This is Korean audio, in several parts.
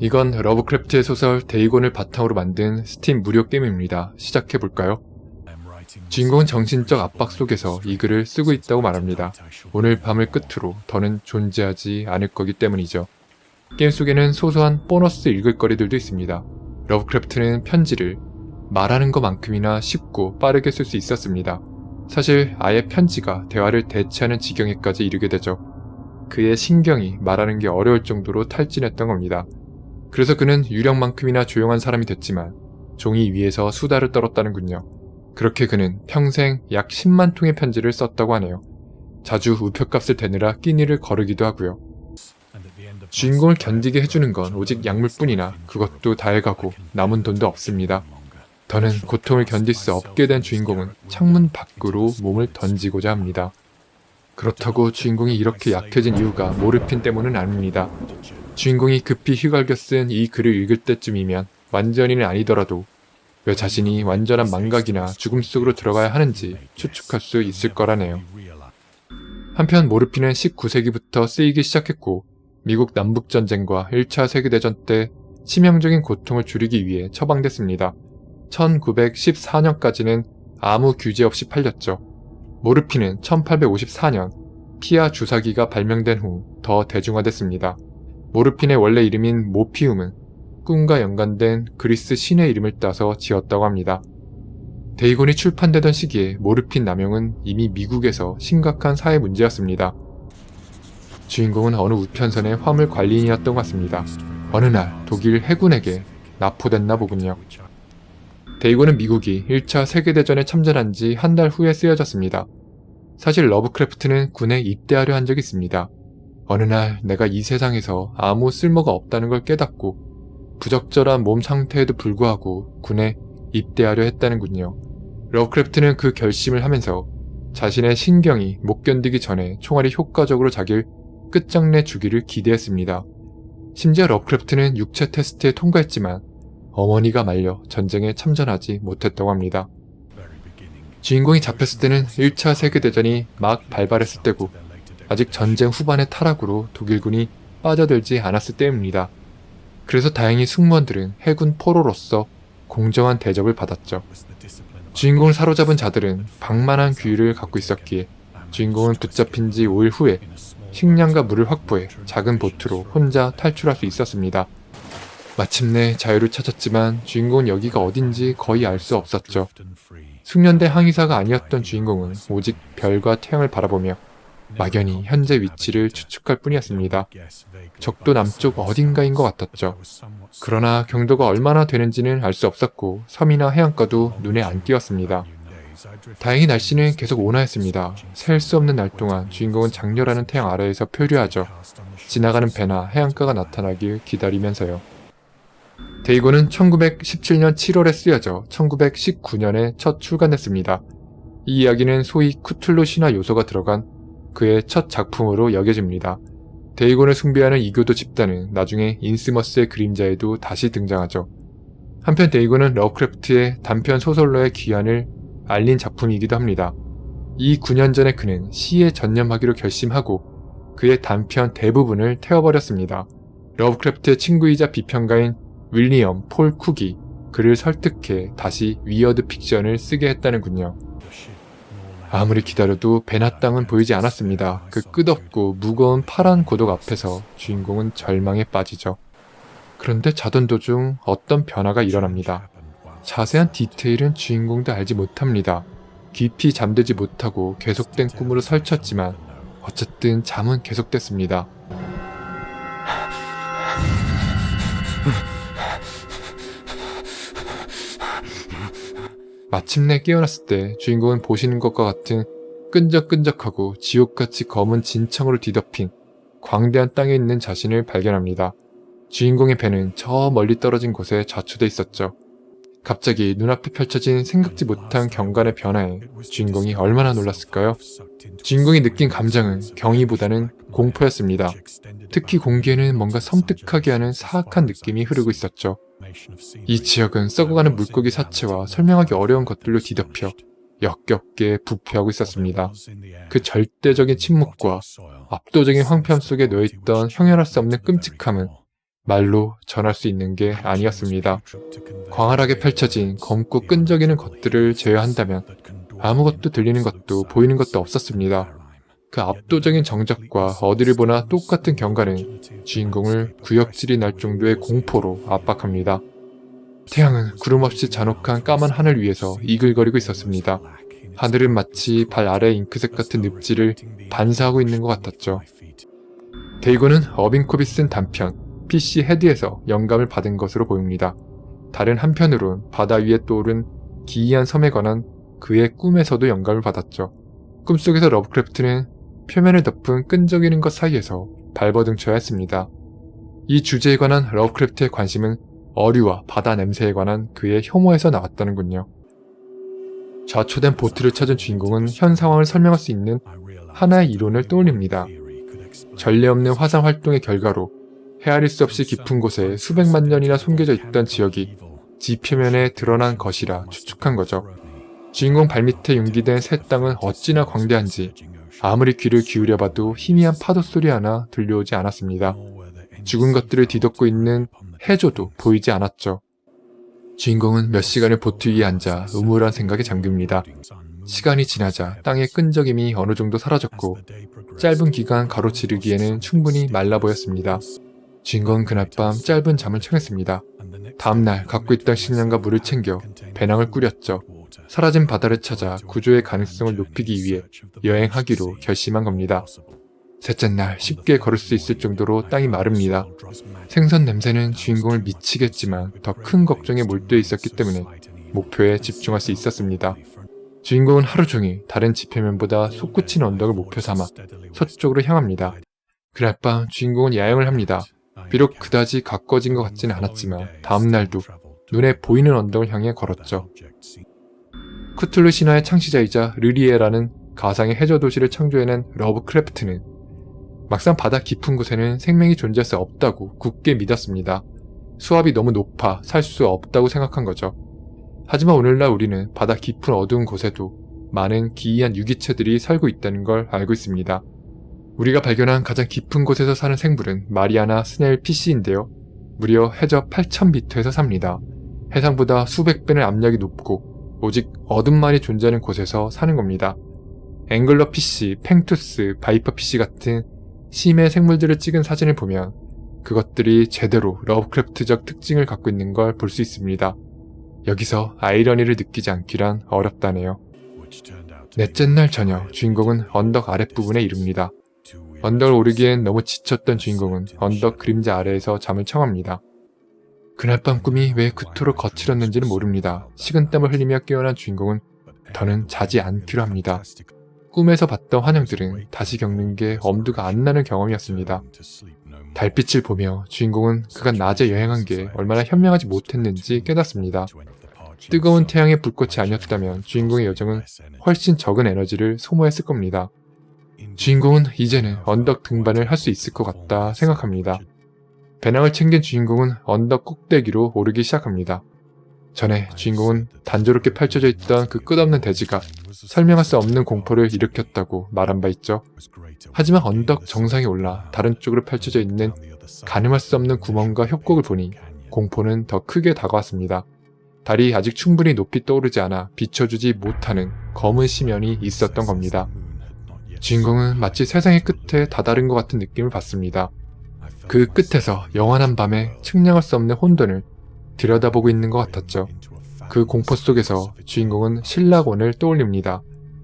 이건 러브크래프트의 소설 데이곤을 바탕으로 만든 스팀 무료 게임입니다. 시작해볼까요? 주인공은 정신적 압박 속에서 이 글을 쓰고 있다고 말합니다. 오늘 밤을 끝으로 더는 존재하지 않을 거기 때문이죠. 게임 속에는 소소한 보너스 읽을 거리들도 있습니다. 러브크래프트는 편지를 말하는 것만큼이나 쉽고 빠르게 쓸 수 있었습니다. 사실 아예 편지가 대화를 대체하는 지경에까지 이르게 되죠. 그의 신경이 말하는 게 어려울 정도로 탈진했던 겁니다. 그래서 그는 유령만큼이나 조용한 사람이 됐지만 종이 위에서 수다를 떨었다는군요. 그렇게 그는 평생 약 10만 통의 편지를 썼다고 하네요. 자주 우표값을 대느라 끼니를 거르기도 하고요. 주인공을 견디게 해주는 건 오직 약물뿐이나 그것도 다해가고 남은 돈도 없습니다. 더는 고통을 견딜 수 없게 된 주인공은 창문 밖으로 몸을 던지고자 합니다. 그렇다고 주인공이 이렇게 약해진 이유가 모르핀 때문은 아닙니다. 주인공이 급히 휘갈겨 쓴 이 글을 읽을 때쯤이면 완전히는 아니더라도 왜 자신이 완전한 망각이나 죽음 속으로 들어가야 하는지 추측할 수 있을 거라네요. 한편 모르핀은 19세기부터 쓰이기 시작했고 미국 남북전쟁과 1차 세계대전 때 치명적인 고통을 줄이기 위해 처방됐습니다. 1914년까지는 아무 규제 없이 팔렸죠. 모르핀은 1854년 피아 주사기가 발명된 후 더 대중화됐습니다. 모르핀의 원래 이름인 모피움은 꿈과 연관된 그리스 신의 이름을 따서 지었다고 합니다. 데이곤이 출판되던 시기에 모르핀 남용은 이미 미국에서 심각한 사회 문제였습니다. 주인공은 어느 우편선의 화물 관리인이었던 것 같습니다. 어느 날 독일 해군에게 납포됐나 보군요. 데이곤은 미국이 1차 세계대전에 참전한 지 한 달 후에 쓰여졌습니다. 사실 러브크래프트는 군에 입대하려 한 적이 있습니다. 어느 날 내가 이 세상에서 아무 쓸모가 없다는 걸 깨닫고 부적절한 몸 상태에도 불구하고 군에 입대하려 했다는군요. 러브크래프트는 그 결심을 하면서 자신의 신경이 못 견디기 전에 총알이 효과적으로 자길 끝장내 주기를 기대했습니다. 심지어 러브크래프트는 육체 테스트에 통과했지만 어머니가 말려 전쟁에 참전하지 못했다고 합니다. 주인공이 잡혔을 때는 1차 세계대전이 막 발발했을 때고 아직 전쟁 후반의 타락으로 독일군이 빠져들지 않았을 때입니다. 그래서 다행히 승무원들은 해군 포로로서 공정한 대접을 받았죠. 주인공을 사로잡은 자들은 방만한 규율을 갖고 있었기에 주인공은 붙잡힌 지 5일 후에 식량과 물을 확보해 작은 보트로 혼자 탈출할 수 있었습니다. 마침내 자유를 찾았지만 주인공은 여기가 어딘지 거의 알 수 없었죠. 숙련대 항의사가 아니었던 주인공은 오직 별과 태양을 바라보며 막연히 현재 위치를 추측할 뿐이었습니다. 적도 남쪽 어딘가인 것 같았죠. 그러나 경도가 얼마나 되는지는 알 수 없었고 섬이나 해안가도 눈에 안 띄었습니다. 다행히 날씨는 계속 온화했습니다. 셀 수 없는 날 동안 주인공은 장렬하는 태양 아래에서 표류하죠. 지나가는 배나 해안가가 나타나길 기다리면서요. 데이고는 1917년 7월에 쓰여져 1919년에 첫 출간됐습니다. 이 이야기는 소위 쿠툴루 신화 요소가 들어간 그의 첫 작품으로 여겨집니다. 데이곤을 숭배하는 이교도 집단은 나중에 인스머스의 그림자에도 다시 등장하죠. 한편 데이곤은 러크래프트의 단편 소설로의 귀환을 알린 작품이기도 합니다. 이 9년 전에 그는 시에 전념하기로 결심하고 그의 단편 대부분을 태워버렸습니다. 러브크래프트의 친구이자 비평가인 윌리엄 폴 쿡이 그를 설득해 다시 위어드 픽션을 쓰게 했다는군요. 아무리 기다려도 베나 땅은 보이지 않았습니다. 그 끝없고 무거운 파란 고독 앞에서 주인공은 절망에 빠지죠. 그런데 자던 도중 어떤 변화가 일어납니다. 자세한 디테일은 주인공도 알지 못합니다. 깊이 잠들지 못하고 계속된 꿈으로 설쳤지만 어쨌든 잠은 계속됐습니다. 마침내 깨어났을 때 주인공은 보시는 것과 같은 끈적끈적하고 지옥같이 검은 진청으로 뒤덮인 광대한 땅에 있는 자신을 발견합니다. 주인공의 배는 저 멀리 떨어진 곳에 좌초돼 있었죠. 갑자기 눈앞에 펼쳐진 생각지 못한 경관의 변화에 주인공이 얼마나 놀랐을까요? 주인공이 느낀 감정은 경이보다는 공포였습니다. 특히 공기에는 뭔가 섬뜩하게 하는 사악한 느낌이 흐르고 있었죠. 이 지역은 썩어가는 물고기 사체와 설명하기 어려운 것들로 뒤덮여 역겹게 부패하고 있었습니다. 그 절대적인 침묵과 압도적인 황폐함 속에 놓여있던 형연할 수 없는 끔찍함은 말로 전할 수 있는 게 아니었습니다. 광활하게 펼쳐진 검고 끈적이는 것들을 제외한다면 아무것도 들리는 것도 보이는 것도 없었습니다. 그 압도적인 정적과 어디를 보나 똑같은 경관은 주인공을 구역질이 날 정도의 공포로 압박합니다. 태양은 구름 없이 잔혹한 까만 하늘 위에서 이글거리고 있었습니다. 하늘은 마치 발 아래 잉크색 같은 늪지를 반사하고 있는 것 같았죠. 데이고는 어빙코비 쓴 단편 PC 헤드에서 영감을 받은 것으로 보입니다. 다른 한편으론 바다 위에 떠오른 기이한 섬에 관한 그의 꿈에서도 영감을 받았죠. 꿈속에서 러브크래프트는 표면을 덮은 끈적이는 것 사이에서 발버둥쳐야 했습니다. 이 주제에 관한 러브크래프트의 관심은 어류와 바다 냄새에 관한 그의 혐오에서 나왔다는군요. 좌초된 보트를 찾은 주인공은 현 상황을 설명할 수 있는 하나의 이론을 떠올립니다. 전례 없는 화산 활동의 결과로 헤아릴 수 없이 깊은 곳에 수백만 년이나 숨겨져 있던 지역이 지표면에 드러난 것이라 추측한 거죠. 주인공 발밑에 융기된 새 땅은 어찌나 광대한지 아무리 귀를 기울여 봐도 희미한 파도 소리 하나 들려오지 않았습니다. 죽은 것들을 뒤덮고 있는 해조도 보이지 않았죠. 주인공은 몇 시간을 보트 위에 앉아 음울한 생각에 잠깁니다. 시간이 지나자 땅의 끈적임이 어느 정도 사라졌고 짧은 기간 가로지르기에는 충분히 말라 보였습니다. 주인공은 그날 밤 짧은 잠을 청했습니다. 다음날 갖고 있던 식량과 물을 챙겨 배낭을 꾸렸죠. 사라진 바다를 찾아 구조의 가능성을 높이기 위해 여행하기로 결심한 겁니다. 셋째 날 쉽게 걸을 수 있을 정도로 땅이 마릅니다. 생선 냄새는 주인공을 미치겠지만 더 큰 걱정에 몰두해 있었기 때문에 목표에 집중할 수 있었습니다. 주인공은 하루 종일 다른 지표면보다 솟구친 언덕을 목표 삼아 서쪽으로 향합니다. 그날 밤 주인공은 야영을 합니다. 비록 그다지 가까워진 것 같지는 않았지만 다음 날도 눈에 보이는 언덕을 향해 걸었죠. 쿠툴루 신화의 창시자이자 르리에라는 가상의 해저 도시를 창조해낸 러브크래프트는 막상 바다 깊은 곳에는 생명이 존재할 수 없다고 굳게 믿었습니다. 수압이 너무 높아 살 수 없다고 생각한 거죠. 하지만 오늘날 우리는 바다 깊은 어두운 곳에도 많은 기이한 유기체들이 살고 있다는 걸 알고 있습니다. 우리가 발견한 가장 깊은 곳에서 사는 생물은 마리아나 스넬 피시인데요. 무려 해저 8,000m에서 삽니다. 해상보다 수백 배는 압력이 높고 오직 어둠만이 존재하는 곳에서 사는 겁니다. 앵글러 피시, 팽투스, 바이퍼 피시 같은 심해 생물들을 찍은 사진을 보면 그것들이 제대로 러브크래프트적 특징을 갖고 있는 걸 볼 수 있습니다. 여기서 아이러니를 느끼지 않기란 어렵다네요. 넷째 날 저녁 주인공은 언덕 아랫부분에 이릅니다. 언덕을 오르기엔 너무 지쳤던 주인공은 언덕 그림자 아래에서 잠을 청합니다. 그날 밤 꿈이 왜 그토록 거칠었는지는 모릅니다. 식은땀을 흘리며 깨어난 주인공은 더는 자지 않기로 합니다. 꿈에서 봤던 환영들은 다시 겪는 게 엄두가 안 나는 경험이었습니다. 달빛을 보며 주인공은 그간 낮에 여행한 게 얼마나 현명하지 못했는지 깨닫습니다. 뜨거운 태양의 불꽃이 아니었다면 주인공의 여정은 훨씬 적은 에너지를 소모했을 겁니다. 주인공은 이제는 언덕 등반을 할 수 있을 것 같다 생각합니다. 배낭을 챙긴 주인공은 언덕 꼭대기로 오르기 시작합니다. 전에 주인공은 단조롭게 펼쳐져 있던 그 끝없는 대지가 설명할 수 없는 공포를 일으켰다고 말한 바 있죠. 하지만 언덕 정상에 올라 다른 쪽으로 펼쳐져 있는 가늠할 수 없는 구멍과 협곡을 보니 공포는 더 크게 다가왔습니다. 달이 아직 충분히 높이 떠오르지 않아 비춰주지 못하는 검은 심연이 있었던 겁니다. 주인공은 마치 세상의 끝에 다다른 것 같은 느낌을 받습니다. 그 끝에서 영원한 밤에 측량할 수 없는 혼돈을 들여다보고 있는 것 같았죠. 그 공포 속에서 주인공은 신라곤을 떠올립니다.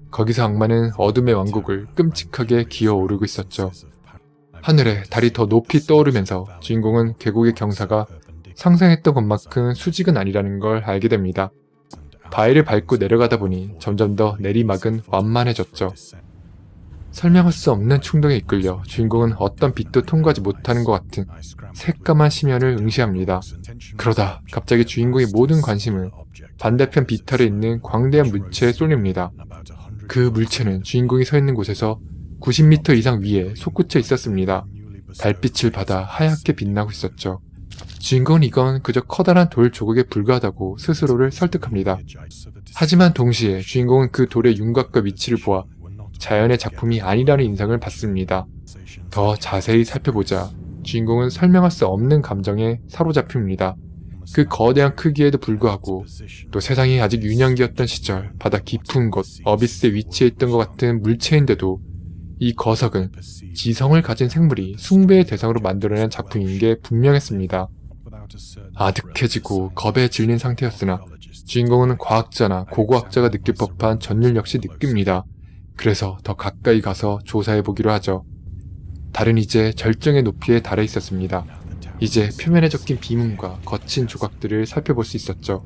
거기서 악마는 어둠의 왕국을 끔찍하게 기어오르고 있었죠. 하늘에 달이 더 높이 떠오르면서 주인공은 계곡의 경사가 상상했던 것만큼 수직은 아니라는 걸 알게 됩니다. 바위를 밟고 내려가다 보니 점점 더 내리막은 완만해졌죠. 설명할 수 없는 충동에 이끌려 주인공은 어떤 빛도 통과하지 못하는 것 같은 새까만 심연을 응시합니다. 그러다 갑자기 주인공의 모든 관심은 반대편 비탈에 있는 광대한 물체에 쏠립니다. 그 물체는 주인공이 서 있는 곳에서 90m 이상 위에 솟구쳐 있었습니다. 달빛을 받아 하얗게 빛나고 있었죠. 주인공은 이건 그저 커다란 돌 조각에 불과하다고 스스로를 설득합니다. 하지만 동시에 주인공은 그 돌의 윤곽과 위치를 보아 자연의 작품이 아니라는 인상을 받습니다. 더 자세히 살펴보자 주인공은 설명할 수 없는 감정에 사로잡힙니다. 그 거대한 크기에도 불구하고 또 세상이 아직 유년기였던 시절 바다 깊은 곳 어비스에 위치해 있던 것 같은 물체인데도 이 거석은 지성을 가진 생물이 숭배의 대상으로 만들어낸 작품인 게 분명했습니다. 아득해지고 겁에 질린 상태였으나 주인공은 과학자나 고고학자가 느낄 법한 전율 역시 느낍니다. 그래서 더 가까이 가서 조사해 보기로 하죠. 달은 이제 절정의 높이에 달해 있었습니다. 이제 표면에 적힌 비문과 거친 조각들을 살펴볼 수 있었죠.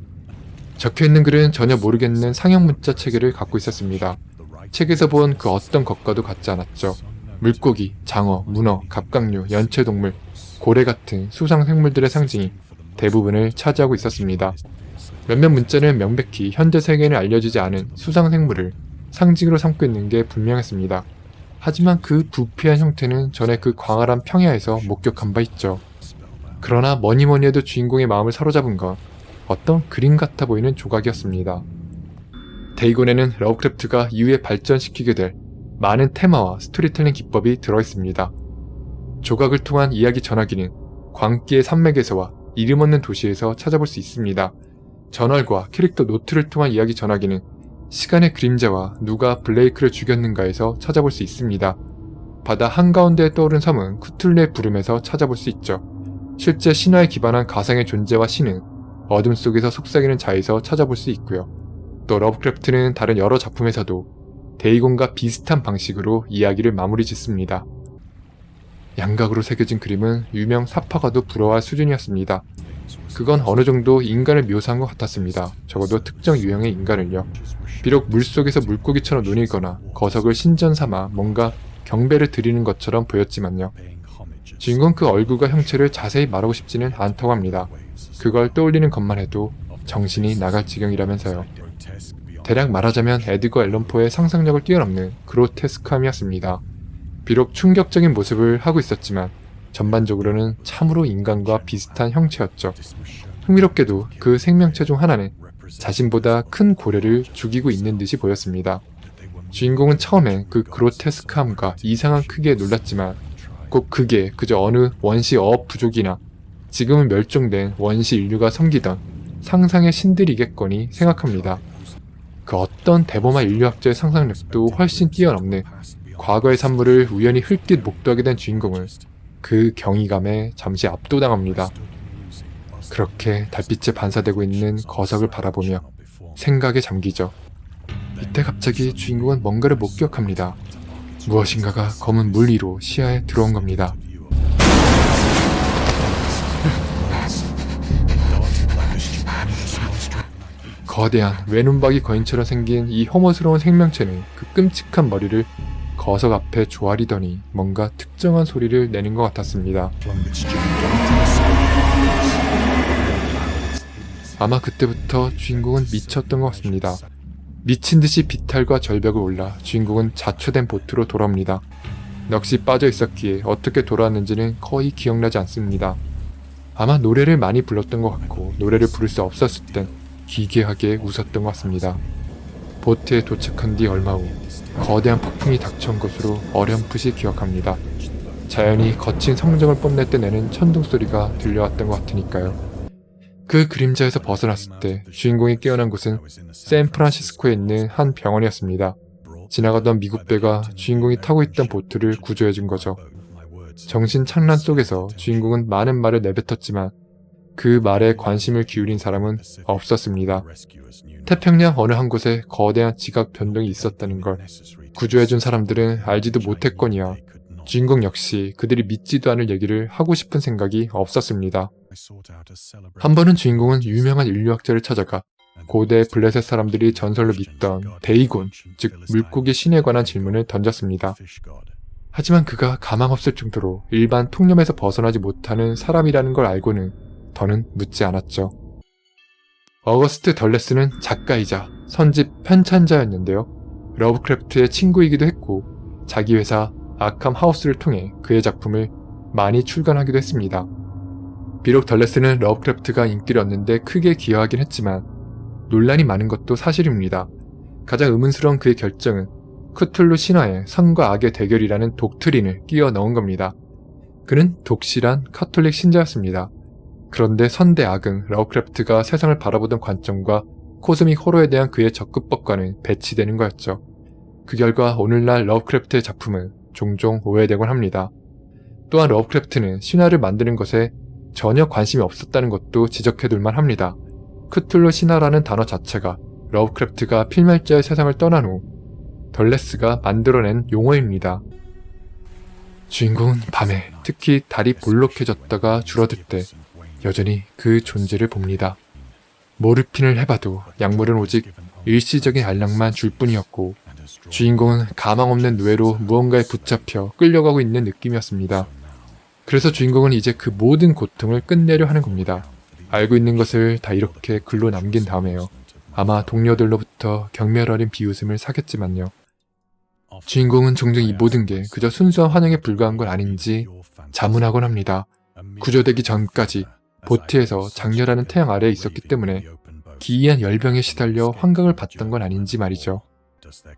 적혀 있는 글은 전혀 모르겠는 상형 문자 체계를 갖고 있었습니다. 책에서 본 그 어떤 것과도 같지 않았죠. 물고기, 장어, 문어, 갑각류, 연체동물, 고래 같은 수상 생물들의 상징이 대부분을 차지하고 있었습니다. 몇몇 문자는 명백히 현대 세계에는 알려지지 않은 수상 생물을 상징으로 삼고 있는 게 분명했습니다. 하지만 그 부패한 형태는 전에 그 광활한 평야에서 목격한 바 있죠. 그러나 뭐니 뭐니 해도 주인공의 마음을 사로잡은 건 어떤 그림 같아 보이는 조각이었습니다. 데이곤에는 러브크래프트가 이후에 발전시키게 될 많은 테마와 스토리텔링 기법이 들어있습니다. 조각을 통한 이야기 전하기는 광기의 산맥에서와 이름 없는 도시에서 찾아볼 수 있습니다. 전월과 캐릭터 노트를 통한 이야기 전하기는 시간의 그림자와 누가 블레이크를 죽였는가에서 찾아볼 수 있습니다. 바다 한가운데에 떠오른 섬은 쿠툴레의 부름에서 찾아볼 수 있죠. 실제 신화에 기반한 가상의 존재와 신은 어둠 속에서 속삭이는 자에서 찾아볼 수 있고요. 또 러브크래프트는 다른 여러 작품에서도 데이곤과 비슷한 방식으로 이야기를 마무리 짓습니다. 양각으로 새겨진 그림은 유명 사파가도 부러워할 수준이었습니다. 그건 어느 정도 인간을 묘사한 것 같았습니다. 적어도 특정 유형의 인간을요. 비록 물속에서 물고기처럼 논이거나 거석을 신전 삼아 뭔가 경배를 드리는 것처럼 보였지만요. 주인공 그 얼굴과 형체를 자세히 말하고 싶지는 않다고 합니다. 그걸 떠올리는 것만 해도 정신이 나갈 지경이라면서요. 대략 말하자면 에드거 앨런포의 상상력을 뛰어넘는 그로테스크함이었습니다. 비록 충격적인 모습을 하고 있었지만 전반적으로는 참으로 인간과 비슷한 형체였죠. 흥미롭게도 그 생명체 중 하나는 자신보다 큰 고래를 죽이고 있는 듯이 보였습니다. 주인공은 처음엔 그 그로테스크함과 이상한 크기에 놀랐지만 꼭 그게 그저 어느 원시 어업 부족이나 지금은 멸종된 원시 인류가 섬기던 상상의 신들이겠거니 생각합니다. 그 어떤 대범한 인류학자의 상상력도 훨씬 뛰어넘는 과거의 산물을 우연히 흘낏 목도하게 된 주인공은 그 경이감에 잠시 압도당합니다. 그렇게 달빛에 반사되고 있는 거석을 바라보며 생각에 잠기죠. 이때 갑자기 주인공은 뭔가를 목격합니다. 무엇인가가 검은 물 위로 시야에 들어온 겁니다. 거대한 외눈박이 거인처럼 생긴 이 혐오스러운 생명체는 그 끔찍한 머리를 거석 앞에 조아리더니 뭔가 특정한 소리를 내는 것 같았습니다. 아마 그때부터 주인공은 미쳤던 것 같습니다. 미친 듯이 비탈과 절벽을 올라 주인공은 자초된 보트로 돌아옵니다. 넋이 빠져 있었기에 어떻게 돌아왔는지는 거의 기억나지 않습니다. 아마 노래를 많이 불렀던 것 같고 노래를 부를 수 없었을 땐 기괴하게 웃었던 것 같습니다. 보트에 도착한 뒤 얼마 후 거대한 폭풍이 닥쳐온 것으로 어렴풋이 기억합니다. 자연이 거친 성정을 뽐낼 때 내는 천둥 소리가 들려왔던 것 같으니까요. 그 그림자에서 벗어났을 때 주인공이 깨어난 곳은 샌프란시스코에 있는 한 병원이었습니다. 지나가던 미국 배가 주인공이 타고 있던 보트를 구조해준 거죠. 정신 착란 속에서 주인공은 많은 말을 내뱉었지만 그 말에 관심을 기울인 사람은 없었습니다. 태평양 어느 한 곳에 거대한 지각 변동이 있었다는 걸 구조해준 사람들은 알지도 못했거니와 주인공 역시 그들이 믿지도 않을 얘기를 하고 싶은 생각이 없었습니다. 한 번은 주인공은 유명한 인류학자를 찾아가 고대 블레셋 사람들이 전설로 믿던 데이곤, 즉 물고기 신에 관한 질문을 던졌습니다. 하지만 그가 가망없을 정도로 일반 통념에서 벗어나지 못하는 사람이라는 걸 알고는 더는 묻지 않았죠. 어거스트 덜레스는 작가이자 선집 편찬자였는데요. 러브크래프트의 친구이기도 했고 자기 회사 아캄 하우스를 통해 그의 작품을 많이 출간하기도 했습니다. 비록 덜레스는 러브크래프트가 인기를 얻는데 크게 기여하긴 했지만 논란이 많은 것도 사실입니다. 가장 의문스러운 그의 결정은 크툴루 신화의 선과 악의 대결이라는 독트린을 끼워 넣은 겁니다. 그는 독실한 카톨릭 신자였습니다. 그런데 선대 악응 러브크래프트가 세상을 바라보던 관점과 코스믹 호러에 대한 그의 접근법과는 배치되는 거였죠. 그 결과 오늘날 러브크래프트의 작품은 종종 오해되곤 합니다. 또한 러브크래프트는 신화를 만드는 것에 전혀 관심이 없었다는 것도 지적해둘 만합니다. 크툴루 신화라는 단어 자체가 러브크래프트가 필멸자의 세상을 떠난 후 덜레스가 만들어낸 용어입니다. 주인공은 밤에 특히 달이 볼록해졌다가 줄어들 때 여전히 그 존재를 봅니다. 모르핀을 해봐도 약물은 오직 일시적인 알약만 줄 뿐이었고 주인공은 가망 없는 뇌로 무언가에 붙잡혀 끌려가고 있는 느낌이었습니다. 그래서 주인공은 이제 그 모든 고통을 끝내려 하는 겁니다. 알고 있는 것을 다 이렇게 글로 남긴 다음에요. 아마 동료들로부터 경멸 어린 비웃음을 사겠지만요. 주인공은 종종 이 모든 게 그저 순수한 환영에 불과한 건 아닌지 자문하곤 합니다. 구조되기 전까지 보트에서 장렬하는 태양 아래에 있었기 때문에 기이한 열병에 시달려 환각을 봤던 건 아닌지 말이죠.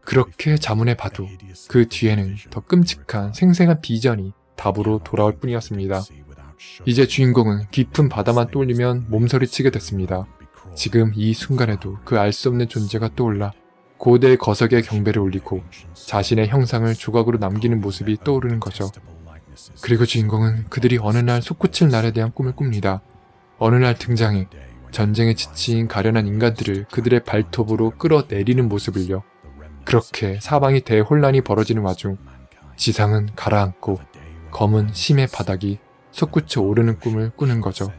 그렇게 자문해 봐도 그 뒤에는 더 끔찍한 생생한 비전이 답으로 돌아올 뿐이었습니다. 이제 주인공은 깊은 바다만 떠올리면 몸서리치게 됐습니다. 지금 이 순간에도 그 알 수 없는 존재가 떠올라 고대 거석의 경배를 올리고 자신의 형상을 조각으로 남기는 모습이 떠오르는 거죠. 그리고 주인공은 그들이 어느 날 솟구칠 날에 대한 꿈을 꿉니다. 어느 날 등장해 전쟁에 지친 가련한 인간들을 그들의 발톱으로 끌어내리는 모습을요. 그렇게 사방이 대혼란이 벌어지는 와중 지상은 가라앉고 검은 심의 바닥이 솟구쳐 오르는 꿈을 꾸는 거죠.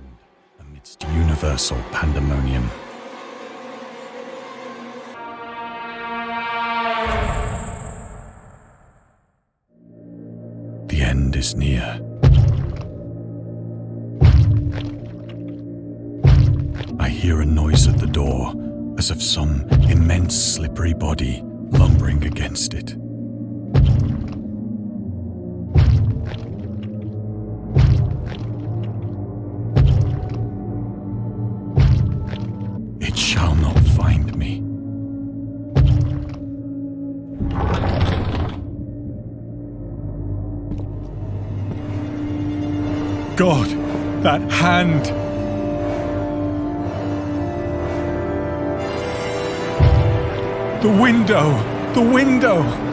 As of some immense slippery body lumbering against it. It shall not find me. God, that hand! The window! The window!